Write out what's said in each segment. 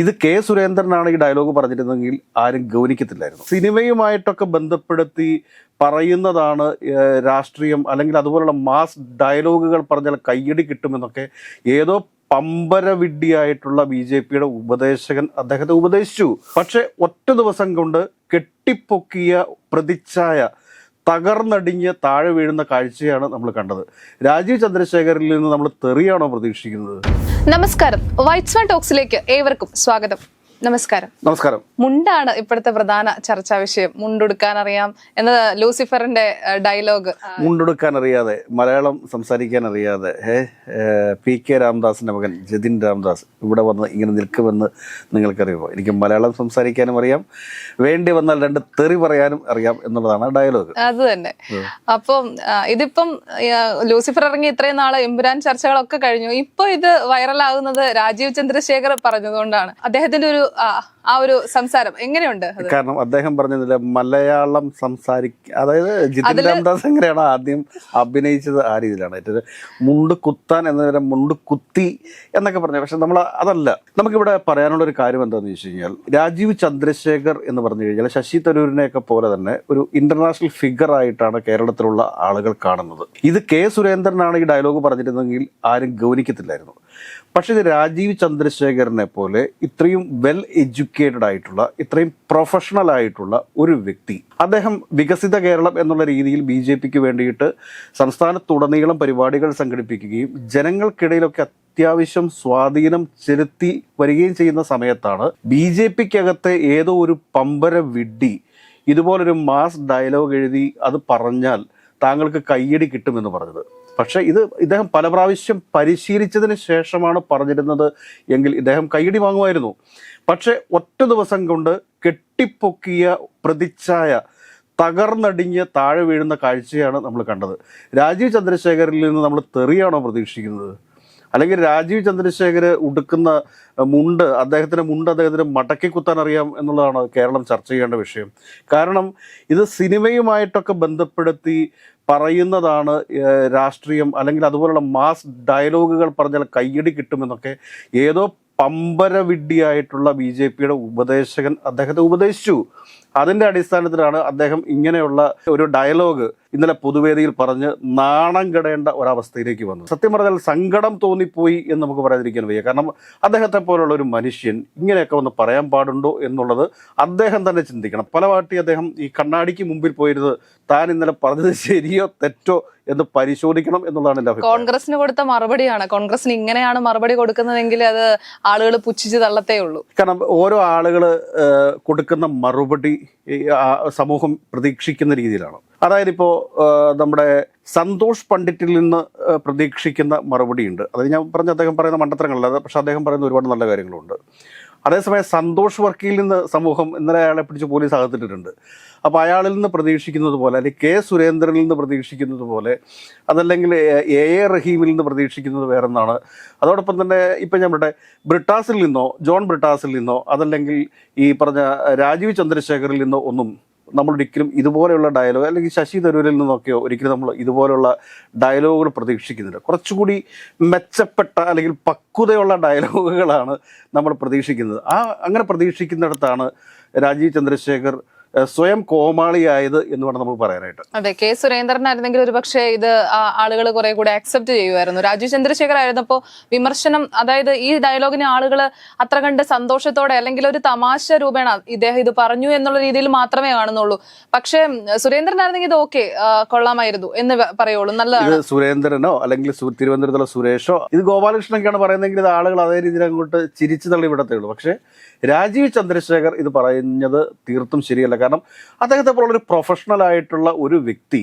ഇത് കെ സുരേന്ദ്രനാണ് ഈ ഡയലോഗ് പറഞ്ഞിരുന്നെങ്കിൽ ആരും ഗൗനിക്കത്തില്ലായിരുന്നു. സിനിമയുമായിട്ടൊക്കെ ബന്ധപ്പെടുത്തി പറയുന്നതാണ് രാഷ്ട്രീയം അല്ലെങ്കിൽ അതുപോലുള്ള മാസ് ഡയലോഗുകൾ പറഞ്ഞാൽ കയ്യടി കിട്ടുമെന്നൊക്കെ ഏതോ പമ്പര വിഡ്ഢിയായിട്ടുള്ള ബി ജെ പിയുടെ ഉപദേശകൻ അദ്ദേഹത്തെ ഉപദേശിച്ചു. പക്ഷെ ഒറ്റ ദിവസം കൊണ്ട് കെട്ടിപ്പൊക്കിയ പ്രതിച്ഛായ തകർന്നടിഞ്ഞ് താഴെ വീഴുന്ന കാഴ്ചയാണ് നമ്മൾ കണ്ടത്. രാജീവ് ചന്ദ്രശേഖരിൽ നിന്ന് നമ്മൾ തെറിയാണോ പ്രതീക്ഷിക്കുന്നത്? നമസ്കാരം. വൈറ്റ്സ് വൺ ടോക്സിലേക്ക് ഏവർക്കും സ്വാഗതം. നമസ്കാരം. നമസ്കാരം. മുണ്ടാണ് ഇപ്പോഴത്തെ പ്രധാന ചർച്ചാ വിഷയം. മുണ്ടുടുക്കാൻ അറിയാം എന്ന ലൂസിഫറിന്റെ ഡയലോഗ്. മുണ്ടുടുക്കാൻ അറിയാതെ മലയാളം സംസാരിക്കാൻ അറിയാതെ പി കെ രാംദാസിന്റെ മകൻ ജതിൻ രാംദാസ് ഇവിടെ വന്ന് ഇങ്ങനെ നിൽക്കുമെന്ന് നിങ്ങൾക്കറിയുമോ? എനിക്ക് മലയാളം സംസാരിക്കാനും അറിയാം. വേണ്ടി വന്നാൽ രണ്ട് തെറി പറയാനും അറിയാം എന്നുള്ളതാണ് ഡയലോഗ്. അത് തന്നെ. അപ്പം ഇതിപ്പം ലൂസിഫർ ഇറങ്ങി ഇത്രയും നാളെ എമ്പുരാൻ ചർച്ചകളൊക്കെ കഴിഞ്ഞു. ഇപ്പൊ ഇത് വൈറലാകുന്നത് രാജീവ് ചന്ദ്രശേഖർ പറഞ്ഞതുകൊണ്ടാണ്. അദ്ദേഹത്തിന്റെ ഒരു ആ, ആ ഒരു സംസാരം എങ്ങനെയുണ്ട് കാരണം അദ്ദേഹം പറഞ്ഞതില്ല മലയാളം സംസാരിക്ക അതായത് ജിതിൻ രാംദാസ് എങ്ങനെയാണ് ആദ്യം അഭിനയിച്ചത് ആ രീതിയിലാണ് ഏറ്റവും മുണ്ട് കുത്താൻ എന്നതിനെ മുണ്ട് കുത്തി എന്നൊക്കെ പറഞ്ഞു പക്ഷെ നമ്മൾ അതല്ല. നമുക്കിവിടെ പറയാനുള്ള ഒരു കാര്യം എന്താണെന്ന് വെച്ച് കഴിഞ്ഞാൽ രാജീവ് ചന്ദ്രശേഖർ എന്ന് പറഞ്ഞു കഴിഞ്ഞാൽ ശശി തരൂരിനെയൊക്കെ പോലെ തന്നെ ഒരു ഇന്റർനാഷണൽ ഫിഗർ ആയിട്ടാണ് കേരളത്തിലുള്ള ആളുകൾ കാണുന്നത്. ഇത് കെ സുരേന്ദ്രനാണ് ഈ ഡയലോഗ് പറഞ്ഞിരുന്നെങ്കിൽ ആരും ഗൗനിക്കത്തില്ലായിരുന്നു. പക്ഷെ ഇത് രാജീവ് ചന്ദ്രശേഖരനെ പോലെ ഇത്രയും വെൽ എഡ്യൂക്കേറ്റഡ് ആയിട്ടുള്ള ഇത്രയും പ്രൊഫഷണൽ ആയിട്ടുള്ള ഒരു വ്യക്തി. അദ്ദേഹം വികസിത കേരളം എന്നുള്ള രീതിയിൽ ബി ജെ പിക്ക് വേണ്ടിയിട്ട് സംസ്ഥാനത്തുടനീളം പരിപാടികൾ സംഘടിപ്പിക്കുകയും ജനങ്ങൾക്കിടയിലൊക്കെ അത്യാവശ്യം സ്വാധീനം ചെലുത്തി വരികയും ചെയ്യുന്ന സമയത്താണ് ബി ജെ പിക്കകത്തെ ഏതോ ഒരു പമ്പര വിഡ്ഢി ഇതുപോലൊരു മാസ് ഡയലോഗ് എഴുതി അത് പറഞ്ഞാൽ താങ്കൾക്ക് കയ്യടി കിട്ടുമെന്ന് പറഞ്ഞത്. പക്ഷേ ഇത് ഇദ്ദേഹം പല പ്രാവശ്യം പരിശീലിച്ചതിന് ശേഷമാണ് പറഞ്ഞിരുന്നത് എങ്കിൽ ഇദ്ദേഹം കൈയടി വാങ്ങുമായിരുന്നു. പക്ഷേ ഒറ്റ ദിവസം കൊണ്ട് കെട്ടിപ്പൊക്കിയ പ്രതിച്ഛായ തകർന്നടിഞ്ഞ് താഴെ വീഴുന്ന കാഴ്ചയാണ് നമ്മൾ കണ്ടത്. രാജീവ് ചന്ദ്രശേഖരിൽ നിന്ന് നമ്മൾ തെറിയാണോ പ്രതീക്ഷിക്കുന്നത്? അല്ലെങ്കിൽ രാജീവ് ചന്ദ്രശേഖർ ഉടുക്കുന്ന മുണ്ട് അദ്ദേഹത്തിന്റെ മുണ്ട് അദ്ദേഹത്തിന് മടക്കി കുത്താൻ അറിയാം എന്നുള്ളതാണ് കേരളം ചർച്ച ചെയ്യേണ്ട വിഷയം. കാരണം ഇത് സിനിമയുമായിട്ടൊക്കെ ബന്ധപ്പെടുത്തി പറയുന്നതാണ് രാഷ്ട്രീയം അല്ലെങ്കിൽ അതുപോലുള്ള മാസ് ഡയലോഗുകൾ പറഞ്ഞാൽ കയ്യടി കിട്ടുമെന്നൊക്കെ ഏതോ പമ്പരവിഡ്ഡിയായിട്ടുള്ള ബി ജെ പിയുടെ ഉപദേശകൻ അദ്ദേഹത്തെ ഉപദേശിച്ചു. അതിന്റെ അടിസ്ഥാനത്തിലാണ് അദ്ദേഹം ഇങ്ങനെയുള്ള ഒരു ഡയലോഗ് ഇന്നലെ പൊതുവേദിയിൽ പറഞ്ഞ് നാണം കെടേണ്ട ഒരവസ്ഥയിലേക്ക് വന്നു സത്യം പറഞ്ഞാൽ സങ്കടം തോന്നിപ്പോയി എന്ന് നമുക്ക് പറയാതിരിക്കാൻ വയ്യ. കാരണം അദ്ദേഹത്തെ പോലുള്ള ഒരു മനുഷ്യൻ ഇങ്ങനെയൊക്കെ ഒന്ന് പറയാൻ പാടുണ്ടോ എന്നുള്ളത് അദ്ദേഹം തന്നെ ചിന്തിക്കണം. പല വാട്ടി അദ്ദേഹം ഈ കണ്ണാടിക്ക് മുമ്പിൽ പോയിരുന്നത് താൻ ഇന്നലെ പറഞ്ഞത് ശരിയോ തെറ്റോ എന്ന് പരിശോധിക്കണം എന്നുള്ളതാണ് എന്റെ അഭിപ്രായം. കോൺഗ്രസിന് കൊടുത്ത മറുപടിയാണ്. കോൺഗ്രസിന് ഇങ്ങനെയാണ് മറുപടി കൊടുക്കുന്നതെങ്കിൽ അത് ആളുകൾ പുച്ഛിച്ച് തള്ളത്തേ ഉള്ളൂ. കാരണം ഓരോ ആളുകൾ കൊടുക്കുന്ന മറുപടി സമൂഹം പ്രതീക്ഷിക്കുന്ന രീതിയിലാണ്. അതായത് ഇപ്പോൾ നമ്മുടെ സന്തോഷ് പണ്ഡിറ്റിൽ നിന്ന് പ്രതീക്ഷിക്കുന്ന മറുപടിയുണ്ട്. അത് ഞാൻ പറഞ്ഞ അദ്ദേഹം പറയുന്ന മണ്ടത്തരങ്ങളല്ല പക്ഷേ അദ്ദേഹം പറയുന്ന ഒരുപാട് നല്ല കാര്യങ്ങളുണ്ട്. അതേസമയം സന്തോഷ് വർക്കിയിൽ നിന്ന് സമൂഹം ഇന്നലെ അയാളെ പിടിച്ച് പോലീസ് അകത്തിട്ടിട്ടുണ്ട്. അപ്പോൾ അയാളിൽ നിന്ന് പ്രതീക്ഷിക്കുന്നത് പോലെ അല്ലെങ്കിൽ കെ സുരേന്ദ്രനിൽ നിന്ന് പ്രതീക്ഷിക്കുന്നത് പോലെ അതല്ലെങ്കിൽ എ എ റഹീമിൽ നിന്ന് പ്രതീക്ഷിക്കുന്നത് വേറൊന്നാണ് അതോടൊപ്പം തന്നെ ഇപ്പം നമ്മുടെ ബ്രിട്ടാസിൽ നിന്നോ ജോൺ ബ്രിട്ടാസിൽ നിന്നോ അതല്ലെങ്കിൽ ഈ പറഞ്ഞ രാജീവ് ചന്ദ്രശേഖറിൽ നിന്നോ ഒന്നും നമ്മൾ ഒരിക്കലും ഇതുപോലെയുള്ള ഡയലോഗ് അല്ലെങ്കിൽ ശശി തരൂരിൽ നിന്നൊക്കെയോ ഒരിക്കലും നമ്മൾ ഇതുപോലെയുള്ള ഡയലോഗുകൾ പ്രതീക്ഷിക്കുന്നില്ല. കുറച്ചുകൂടി മെച്ചപ്പെട്ട അല്ലെങ്കിൽ പക്വതയുള്ള ഡയലോഗുകളാണ് നമ്മൾ പ്രതീക്ഷിക്കുന്നത്. ആ അങ്ങനെ പ്രതീക്ഷിക്കുന്നിടത്താണ് രാജീവ് ചന്ദ്രശേഖർ സ്വയം കോമാളിയായത് എന്ന് വേണം നമുക്ക് പറയാനായിട്ട്. അതെ കെ സുരേന്ദ്രനായിരുന്നെങ്കിൽ ഒരു പക്ഷേ ഇത് ആളുകൾ കുറെ കൂടെ അക്സെപ്റ്റ് ചെയ്യുമായിരുന്നു. രാജീവ് ചന്ദ്രശേഖർ ആയിരുന്നപ്പോൾ വിമർശനം അതായത് ഈ ഡയലോഗിന് ആളുകൾ അത്ര കണ്ട് സന്തോഷത്തോടെ അല്ലെങ്കിൽ ഒരു തമാശ രൂപേണ ഇദ്ദേഹം ഇത് പറഞ്ഞു എന്നുള്ള രീതിയിൽ മാത്രമേ കാണുന്നുള്ളൂ. പക്ഷേ സുരേന്ദ്രൻ സുരേന്ദ്രനായിരുന്നെങ്കിൽ ഇത് ഓക്കെ കൊള്ളാമായിരുന്നു എന്ന് പറയുള്ളൂ. നല്ലതാണ്. സുരേന്ദ്രനോ അല്ലെങ്കിൽ തിരുവനന്തപുരത്തുള്ള സുരേഷോ ഇത് ഗോപാലകൃഷ്ണനൊക്കെയാണ് പറയുന്നതെങ്കിൽ ഇത് ആളുകൾ അതേ രീതിയിൽ അങ്ങോട്ട് ചിരിച്ചു തള്ളി വിടത്തേ ഉള്ളൂ. പക്ഷേ രാജീവ് ചന്ദ്രശേഖർ ഇത് പറയുന്നത് തീർത്തും ശരിയല്ല. കാരണം അദ്ദേഹത്തെ പോലുള്ള ഒരു പ്രൊഫഷണൽ ആയിട്ടുള്ള ഒരു വ്യക്തി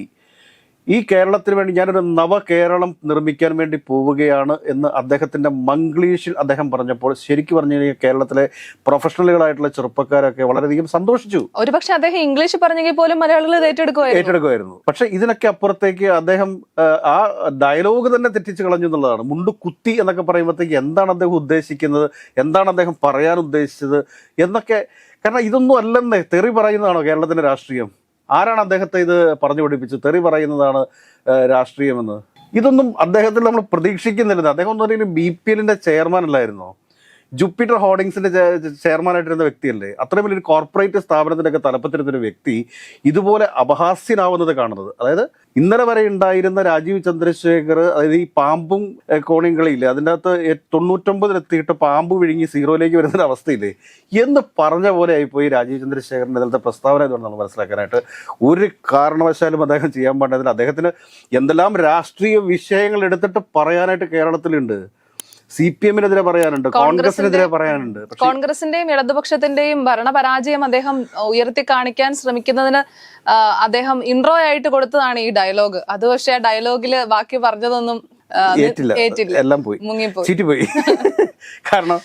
ഈ കേരളത്തിന് വേണ്ടി ഞാനൊരു നവ കേരളം നിർമ്മിക്കാൻ വേണ്ടി പോവുകയാണ് എന്ന് അദ്ദേഹത്തിന്റെ മംഗ്ലീഷിൽ അദ്ദേഹം പറഞ്ഞപ്പോൾ ശരിക്കും പറഞ്ഞു കഴിഞ്ഞാൽ കേരളത്തിലെ പ്രൊഫഷണലുകളായിട്ടുള്ള ചെറുപ്പക്കാരൊക്കെ വളരെയധികം സന്തോഷിച്ചു. ഒരുപക്ഷെ അദ്ദേഹം ഇംഗ്ലീഷ് പറഞ്ഞെങ്കിൽ പോലും മലയാളികൾ ഏറ്റെടുക്കുമായിരുന്നു. ഏറ്റെടുക്കുമായിരുന്നു. പക്ഷെ ഇതിനൊക്കെ അപ്പുറത്തേക്ക് അദ്ദേഹം ആ, ഡയലോഗ് തന്നെ തെറ്റിച്ച് കളഞ്ഞു എന്നുള്ളതാണ്. മുണ്ട് കുത്തി എന്നൊക്കെ പറയുമ്പോഴത്തേക്ക് എന്താണ് അദ്ദേഹം ഉദ്ദേശിക്കുന്നത്? എന്താണ് അദ്ദേഹം പറയാൻ ഉദ്ദേശിച്ചത്? എന്നൊക്കെ കാരണം ഇതൊന്നും അല്ലെന്നേ തെറി പറയുന്നതാണോ കേരളത്തിന്റെ രാഷ്ട്രീയം? ആരാണ് അദ്ദേഹത്തെ ഇത് പറഞ്ഞു പഠിപ്പിച്ചത്? തെറി പറയുന്നതാണ് രാഷ്ട്രീയമെന്ന്. ഇതൊന്നും അദ്ദേഹത്തിൽ നമ്മൾ പ്രതീക്ഷിക്കുന്നില്ല. അദ്ദേഹം പറയുന്നത് ബി പി എല്ലിന്റെ ചെയർമാൻ അല്ലായിരുന്നോ? ജൂപ്പിറ്റർ ഹോർഡിങ്സിന്റെ ചെയർമാനായിട്ടിരുന്ന വ്യക്തിയല്ലേ? അത്രയും വലിയൊരു കോർപ്പറേറ്റ് സ്ഥാപനത്തിന്റെ ഒക്കെ തലപ്പത്തിരുന്ന ഒരു വ്യക്തി ഇതുപോലെ അപഹാസ്യനാവുന്നത് കാണുന്നത്. അതായത് ഇന്നലെ വരെ ഉണ്ടായിരുന്ന രാജീവ് ചന്ദ്രശേഖർ അതായത് ഈ പാമ്പും കോണിയും കളിയില്ലേ? അതിന്റെ അകത്ത് തൊണ്ണൂറ്റൊമ്പതിലെത്തിയിട്ട് പാമ്പ് വിഴുങ്ങി സീറോയിലേക്ക് വരുന്ന ഒരു അവസ്ഥയില്ലേ? എന്ന് പറഞ്ഞ പോലെ ആയിപ്പോയി രാജീവ് ചന്ദ്രശേഖരന്റെ ഇതിലത്തെ പ്രസ്താവന എന്ന് നമ്മൾ മനസ്സിലാക്കാനായിട്ട്. ഒരു കാരണവശാലും അദ്ദേഹം ചെയ്യാൻ പാടില്ല. അദ്ദേഹത്തിന് എന്തെല്ലാം രാഷ്ട്രീയ വിഷയങ്ങൾ എടുത്തിട്ട് പറയാനായിട്ട് കേരളത്തിലുണ്ട്. സി പി എമ്മിനെതിരെ പറയാനുണ്ട് കോൺഗ്രസിനെതിരെ പറയാനുണ്ട്. കോൺഗ്രസിന്റെയും ഇടതുപക്ഷത്തിന്റെയും ഭരണപരാജയം അദ്ദേഹം ഉയർത്തി കാണിക്കാൻ ശ്രമിക്കുന്നതിന് അദ്ദേഹം ഇൻട്രോ ആയിട്ട് കൊടുത്തതാണ് ഈ ഡയലോഗ് അത് പക്ഷേ ആ ഡയലോഗിൽ ബാക്കി പറഞ്ഞതൊന്നും ഏറ്റില്ല. എല്ലാം പോയി. ചീറ്റിപ്പോയി. കാരണം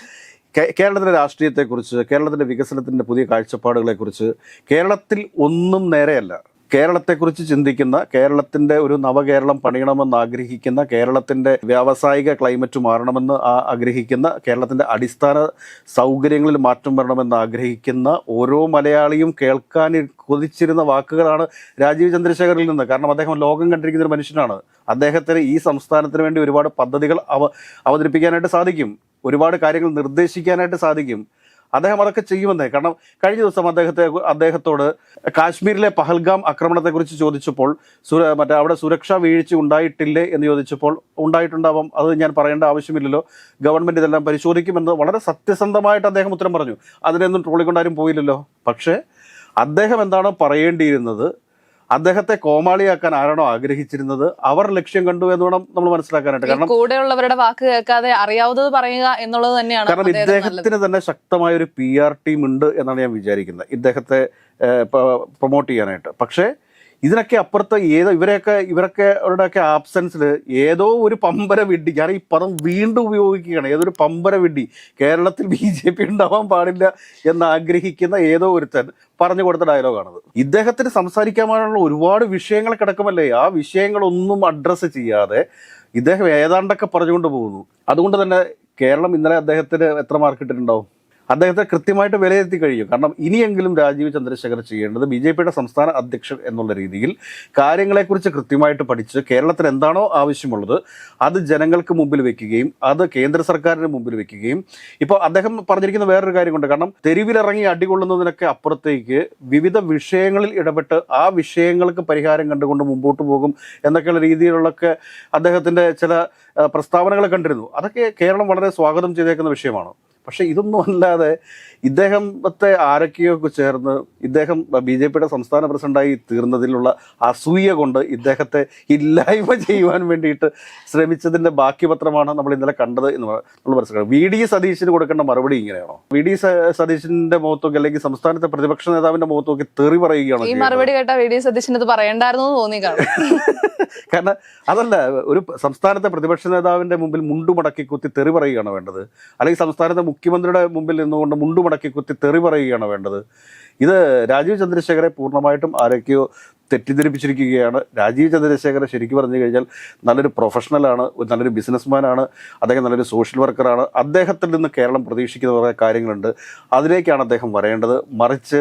കേരളത്തിലെ രാഷ്ട്രീയത്തെക്കുറിച്ച് കേരളത്തിന്റെ വികസനത്തിന്റെ പുതിയ കാഴ്ചപ്പാടുകളെക്കുറിച്ച് കേരളത്തിൽ ഒന്നും നേരെയല്ല. കേരളത്തെക്കുറിച്ച് ചിന്തിക്കുന്ന കേരളത്തിന്റെ ഒരു നവകേരളം പണിയണമെന്ന് ആഗ്രഹിക്കുന്ന കേരളത്തിന്റെ വ്യാവസായിക ക്ലൈമറ്റ് മാറണമെന്ന് ആഗ്രഹിക്കുന്ന കേരളത്തിന്റെ അടിസ്ഥാന സൗകര്യങ്ങളിൽ മാറ്റം വരണമെന്ന് ആഗ്രഹിക്കുന്ന ഓരോ മലയാളിയും കേൾക്കാൻ കൊതിച്ചിരുന്ന വാക്കുകളാണ് രാജീവ് ചന്ദ്രശേഖറിൽ നിന്ന്. കാരണം അദ്ദേഹം ലോകം കണ്ടിരിക്കുന്ന ഒരു മനുഷ്യനാണ്. അദ്ദേഹത്തിന് ഈ സംസ്ഥാനത്തിന് വേണ്ടി ഒരുപാട് പദ്ധതികൾ അവ അവതരിപ്പിക്കാനായിട്ട് സാധിക്കും. ഒരുപാട് കാര്യങ്ങൾ നിർദ്ദേശിക്കാനായിട്ട് സാധിക്കും. അദ്ദേഹം അതൊക്കെ ചെയ്യുമെന്നേ. കാരണം കഴിഞ്ഞ ദിവസം അദ്ദേഹത്തെ അദ്ദേഹത്തോട് കാശ്മീരിലെ പഹൽഗാം ആക്രമണത്തെക്കുറിച്ച് ചോദിച്ചപ്പോൾ സുര മറ്റേ അവിടെ സുരക്ഷാ വീഴ്ച ഉണ്ടായിട്ടില്ലേ എന്ന് ചോദിച്ചപ്പോൾ ഉണ്ടായിട്ടുണ്ടാവാം അത് ഞാൻ പറയേണ്ട ആവശ്യമില്ലല്ലോ. ഗവൺമെന്റ് ഇതെല്ലാം പരിശോധിക്കുമെന്ന് വളരെ സത്യസന്ധമായിട്ട് അദ്ദേഹം ഉത്തരം പറഞ്ഞു. അതിനൊന്നും ട്രോളിക്കൊണ്ടാരും പോയില്ലല്ലോ. പക്ഷേ അദ്ദേഹം എന്താണോ പറയേണ്ടിയിരുന്നത്? അദ്ദേഹത്തെ കോമാളിയാക്കാൻ ആരാണോ ആഗ്രഹിച്ചിരുന്നത്? അവർ ലക്ഷ്യം കണ്ടു എന്ന് വേണം നമ്മൾ മനസ്സിലാക്കാനായിട്ട്. കാരണം കൂടെയുള്ളവരുടെ വാക്ക് കേൾക്കാതെ അറിയാവുന്നത് പറയുക എന്നുള്ളത് തന്നെയാണ് കാരണം ഇദ്ദേഹത്തിന് തന്നെ ശക്തമായ ഒരു പി ആർ ടീം ഉണ്ട് എന്നാണ് ഞാൻ വിചാരിക്കുന്നത്. ഇദ്ദേഹത്തെ പ്രൊമോട്ട് ചെയ്യാനായിട്ട്. പക്ഷേ ഇതിനൊക്കെ അപ്പുറത്ത് ഏതോ ഇവരെയൊക്കെ ഇവരൊക്കെ അവരുടെയൊക്കെ ആബ്സെൻസിൽ ഏതോ ഒരു പമ്പര വിഡ്ഢി ഞാൻ ഈ പദം വീണ്ടും ഉപയോഗിക്കുകയാണ്. ഏതൊരു പമ്പര വിഡ്ഢി കേരളത്തിൽ ബി ജെ പി ഉണ്ടാവാൻ പാടില്ല എന്ന് ആഗ്രഹിക്കുന്ന ഏതോ ഒരുത്തൻ പറഞ്ഞു കൊടുത്ത ഡയലോഗാണത് ഇദ്ദേഹത്തിന് സംസാരിക്കാനുള്ള ഒരുപാട് വിഷയങ്ങൾ കിടക്കുമല്ലേ? ആ വിഷയങ്ങളൊന്നും അഡ്രസ്സ് ചെയ്യാതെ ഇദ്ദേഹം ഏതാണ്ടൊക്കെ പറഞ്ഞുകൊണ്ട് പോകുന്നു. അതുകൊണ്ട് തന്നെ കേരളം ഇന്നലെ അദ്ദേഹത്തിന് എത്ര മാർക്ക് ഇട്ടിട്ടുണ്ടാവും? അദ്ദേഹത്തെ കൃത്യമായിട്ട് വിലയിരുത്തി കഴിയും. കാരണം ഇനിയെങ്കിലും രാജീവ് ചന്ദ്രശേഖർ ചെയ്യേണ്ടത് ബി ജെ പിയുടെ സംസ്ഥാന അധ്യക്ഷൻ എന്നുള്ള രീതിയിൽ കാര്യങ്ങളെക്കുറിച്ച് കൃത്യമായിട്ട് പഠിച്ച് കേരളത്തിന് എന്താണോ ആവശ്യമുള്ളത് അത് ജനങ്ങൾക്ക് മുമ്പിൽ വെക്കുകയും അത് കേന്ദ്ര സർക്കാരിന് മുമ്പിൽ വെക്കുകയും. ഇപ്പോൾ അദ്ദേഹം പറഞ്ഞിരിക്കുന്ന വേറൊരു കാര്യമുണ്ട്. കാരണം തെരുവിലിറങ്ങി അടികൊള്ളുന്നതിനൊക്കെ അപ്പുറത്തേക്ക് വിവിധ വിഷയങ്ങളിൽ ഇടപെട്ട് ആ വിഷയങ്ങൾക്ക് പരിഹാരം കണ്ടുകൊണ്ട് മുമ്പോട്ട് പോകും എന്നൊക്കെയുള്ള രീതിയിലുള്ളൊക്കെ അദ്ദേഹത്തിന്റെ ചില പ്രസ്താവനകൾ കണ്ടിരുന്നു. അതൊക്കെ കേരളം വളരെ സ്വാഗതം ചെയ്തേക്കുന്ന വിഷയമാണ്? പക്ഷെ ഇതൊന്നും അല്ലാതെ ഇദ്ദേഹത്തെ ആരൊക്കെയൊക്കെ ചേർന്ന് ഇദ്ദേഹം ബി ജെ പിയുടെ സംസ്ഥാന പ്രസിഡന്റായി തീർന്നതിലുള്ള അസൂയ കൊണ്ട് ഇദ്ദേഹത്തെ ഇല്ലായ്മ ചെയ്യുവാൻ വേണ്ടിയിട്ട് ശ്രമിച്ചതിന്റെ ബാക്കി പത്രമാണ് നമ്മൾ ഇന്നലെ കണ്ടത് എന്ന് നമ്മൾ മനസ്സിലാക്കണം. വി ഡി സതീശിന് കൊടുക്കേണ്ട മറുപടി ഇങ്ങനെയാണോ? വി ഡി സതീശിന്റെ മുഖത്തൊക്കെ അല്ലെങ്കിൽ സംസ്ഥാനത്തെ പ്രതിപക്ഷ നേതാവിന്റെ മുഖത്തൊക്കെ തെറി പറയുകയാണ് ഈ മറുപടി കേട്ട വി ഡി സതീശന് ഇത് പറയണ്ടായിരുന്നു തോന്നി കാരണം അതല്ല ഒരു സംസ്ഥാനത്തെ പ്രതിപക്ഷ നേതാവിന്റെ മുമ്പിൽ മുണ്ടുമടക്കി കുത്തി തെറി പറയുകയാണ് വേണ്ടത്? അല്ലെങ്കിൽ സംസ്ഥാനത്തെ മുഖ്യമന്ത്രിയുടെ മുമ്പിൽ നിന്നുകൊണ്ട് മുണ്ടുമടക്കി കുത്തി തെറി പറയുകയാണ് വേണ്ടത്. ഇത് രാജീവ് ചന്ദ്രശേഖരെ പൂർണമായിട്ടും ആരൊക്കെയോ തെറ്റിദ്ധരിപ്പിച്ചിരിക്കുകയാണ്. രാജീവ് ചന്ദ്രശേഖരൻ ശരിക്കും പറഞ്ഞു കഴിഞ്ഞാൽ നല്ലൊരു പ്രൊഫഷണലാണ് നല്ലൊരു ബിസിനസ്മാനാണ് അദ്ദേഹം നല്ലൊരു സോഷ്യൽ വർക്കറാണ് അദ്ദേഹത്തിൽ നിന്ന് കേരളം പ്രതീക്ഷിക്കുന്ന കുറേ കാര്യങ്ങളുണ്ട്. അതിലേക്കാണ് അദ്ദേഹം വരേണ്ടത്. മറിച്ച്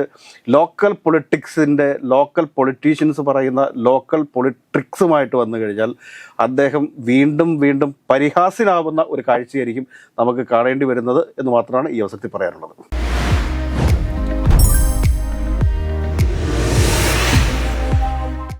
ലോക്കൽ പൊളിറ്റിക്സിന്റെ ലോക്കൽ പൊളിറ്റീഷ്യൻസ് പറയുന്ന ലോക്കൽ പൊളിട്രിക്സുമായിട്ട് വന്നു കഴിഞ്ഞാൽ അദ്ദേഹം വീണ്ടും വീണ്ടും പരിഹാസ്യനാവുന്ന ഒരു കാഴ്ചയായിരിക്കും നമുക്ക് കാണേണ്ടി വരുന്നത് എന്ന് മാത്രമാണ് ഈ അവസരത്തിൽ പറയാനുള്ളത്.